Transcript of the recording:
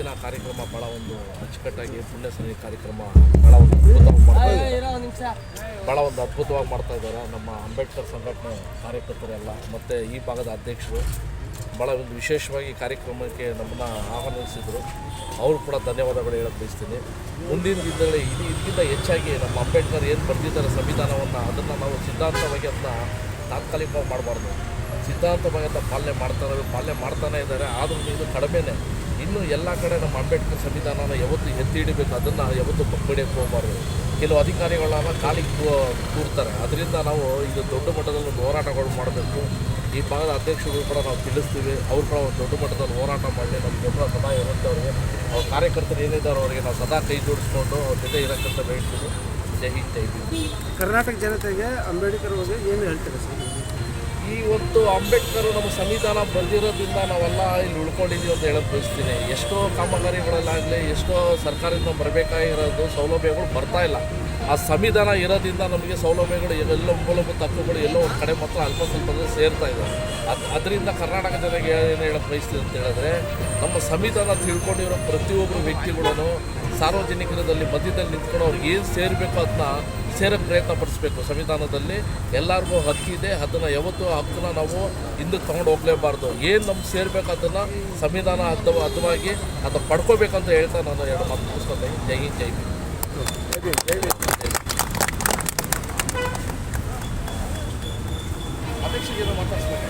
ಕಾರ್ಯಕ್ರಮ ಭಾಳ ಒಂದು ಅಚ್ಚುಕಟ್ಟಾಗಿ ಪುಣ್ಯ ಸನ್ನಿ ಕಾರ್ಯಕ್ರಮ ಭಾಳ ಒಂದು ಅದ್ಭುತವಾಗಿ ಮಾಡ್ತಾ ಇದ್ದಾರೆ. ಭಾಳ ಒಂದು ಅದ್ಭುತವಾಗಿ ಮಾಡ್ತಾ ಇದ್ದಾರೆ ನಮ್ಮ ಅಂಬೇಡ್ಕರ್ ಸಂಘಟನೆ ಕಾರ್ಯಕರ್ತರೆಲ್ಲ ಮತ್ತು ಈ ಭಾಗದ ಅಧ್ಯಕ್ಷರು. ಭಾಳ ಒಂದು ವಿಶೇಷವಾಗಿ ಕಾರ್ಯಕ್ರಮಕ್ಕೆ ನಮ್ಮನ್ನು ಆಹ್ವಾನಿಸಿದರು. ಅವರು ಕೂಡ ಧನ್ಯವಾದಗಳು ಹೇಳಕ್ಕೆ ಬಯಸ್ತೀನಿ. ಮುಂದಿನ ದಿನದಲ್ಲಿ ಇದು ಇದಕ್ಕಿಂತ ಹೆಚ್ಚಾಗಿ ನಮ್ಮ ಅಂಬೇಡ್ಕರ್ ಏನು ಬರೆದಿದ್ದಾರೆ ಸಂವಿಧಾನವನ್ನು ಅದನ್ನು ನಾವು ಸಿದ್ಧಾಂತವಾಗಿ ಅದನ್ನ ತಾತ್ಕಾಲಿಕವಾಗಿ ಮಾಡಬಾರ್ದು. ಅದನ್ನ ಪಾಲನೆ ಮಾಡ್ತಾರೆ, ಪಾಲನೆ ಮಾಡ್ತಾನೆ ಇದ್ದಾರೆ, ಆದರೂ ಇದು ಕಡಿಮೆನೆ. ಇನ್ನು ಎಲ್ಲ ಕಡೆ ನಮ್ಮ ಅಂಬೇಡ್ಕರ್ ಸಂವಿಧಾನನ ಯಾವತ್ತು ಎತ್ತಿ ಹಿಡಿಬೇಕು, ಅದನ್ನು ಯಾವತ್ತು ಪಕ್ಕಡಿಯಕ್ಕೆ ಹೋಗಬಾರ್ದು. ಕೆಲವು ಅಧಿಕಾರಿಗಳನ್ನ ಕಾಲಿಗೆ ಕೂರ್ತಾರೆ ಅದರಿಂದ ನಾವು ಇದು ದೊಡ್ಡ ಮಟ್ಟದಲ್ಲಿ ಹೋರಾಟಗಳು ಮಾಡಬೇಕು. ಈ ಭಾಗದ ಅಧ್ಯಕ್ಷರು ಕೂಡ ನಾವು ತಿಳಿಸ್ತೀವಿ. ಅವ್ರು ಕೂಡ ಒಂದು ದೊಡ್ಡ ಮಟ್ಟದಲ್ಲಿ ಹೋರಾಟ ಮಾಡಿ ನಮ್ಮ ಬೆಂಬಲ ಸದಾ ಇರುತ್ತೆ ಅವ್ರಿಗೆ ಅವ್ರ ಕಾರ್ಯಕರ್ತರು ಏನಿದ್ದಾರೆ ಅವರಿಗೆ ನಾವು ಸದಾ ಕೈ ಜೋಡಿಸ್ಕೊಂಡು ಅವ್ರ ಜೊತೆ ಇರೋಕ್ಕಂತ ಬೇಡ್ತೀವಿ. ಜೈ ಹಿಂದ್, ಜೈ ಕರ್ನಾಟಕ ಜನತೆಗೆ ಅಂಬೇಡ್ಕರ್ ಬಗ್ಗೆ ಏನು ಹೇಳ್ತೀರಾ ಸರ್? ಈ ಒಂದು ಅಂಬೇಡ್ಕರ್ ನಮ್ಮ ಸಂವಿಧಾನ ಬರೆದಿರೋದ್ರಿಂದ ನಾವೆಲ್ಲ ಇಲ್ಲಿ ಉಳ್ಕೊಂಡಿದ್ದೀವಿ ಅಂತ ಹೇಳೋದು ಬಯಸ್ತೀನಿ. ಎಷ್ಟೋ ಕಾಮಗಾರಿಗಳಲ್ಲಾಗಲಿ, ಎಷ್ಟೋ ಸರ್ಕಾರದಿಂದ ಬರಬೇಕಾಗಿರೋದು ಸೌಲಭ್ಯಗಳು ಬರ್ತಾ ಇಲ್ಲ. ಆ ಸಂವಿಧಾನ ಇರೋದ್ರಿಂದ ನಮಗೆ ಸೌಲಭ್ಯಗಳು ಎಲ್ಲ ಮೂಲಭೂತ ಹಕ್ಕುಗಳು ಎಲ್ಲೋ ಒಂದು ಕಡೆ ಮಾತ್ರ ಅಲ್ಪ ಸ್ವಲ್ಪ ಸೇರ್ತಾ ಇದೆ. ಅದು ಅದರಿಂದ ಕರ್ನಾಟಕ ಜನರಿಗೆ ಏನು ಹೇಳೋಕ್ಕೆ ಬಯಸ್ತೀನಿ ಅಂತ ಹೇಳಿದ್ರೆ, ನಮ್ಮ ಸಂವಿಧಾನ ತಿಳ್ಕೊಂಡಿರೋ ಪ್ರತಿಯೊಬ್ಬರು ವ್ಯಕ್ತಿಗಳನ್ನು ಸಾರ್ವಜನಿಕರದಲ್ಲಿ ಮಧ್ಯದಲ್ಲಿ ನಿಂತ್ಕೊಂಡು ಅವ್ರಿಗೆ ಏನು ಸೇರಬೇಕು ಅದನ್ನ ಸೇರಕ್ಕೆ ಪ್ರಯತ್ನ ಪಡಿಸ್ಬೇಕು. ಸಂವಿಧಾನದಲ್ಲಿ ಎಲ್ಲರಿಗೂ ಹಕ್ಕಿದೆ ಅದನ್ನು ಯಾವತ್ತೂ ಹಕ್ಕನ್ನ ನಾವು ಹಿಂದಕ್ಕೆ ತೊಗೊಂಡು ಹೋಗಲೇಬಾರ್ದು. ಏನು ನಮ್ಗೆ ಸೇರಬೇಕು ಅದನ್ನು ಸಂವಿಧಾನ ಅರ್ಧ ಅರ್ಥವಾಗಿ ಅದನ್ನು ಪಡ್ಕೋಬೇಕಂತ ಹೇಳ್ತಾ ನಾನು ಎರಡು ಮಾತು ಮುಗಿಸ್ಕೊತೀನಿ ಜೈ ಜೈ. ಅಧ್ಯಕ್ಷರಿಗೆ ಮಾತಾಡ್ಸ್ಬೇಕು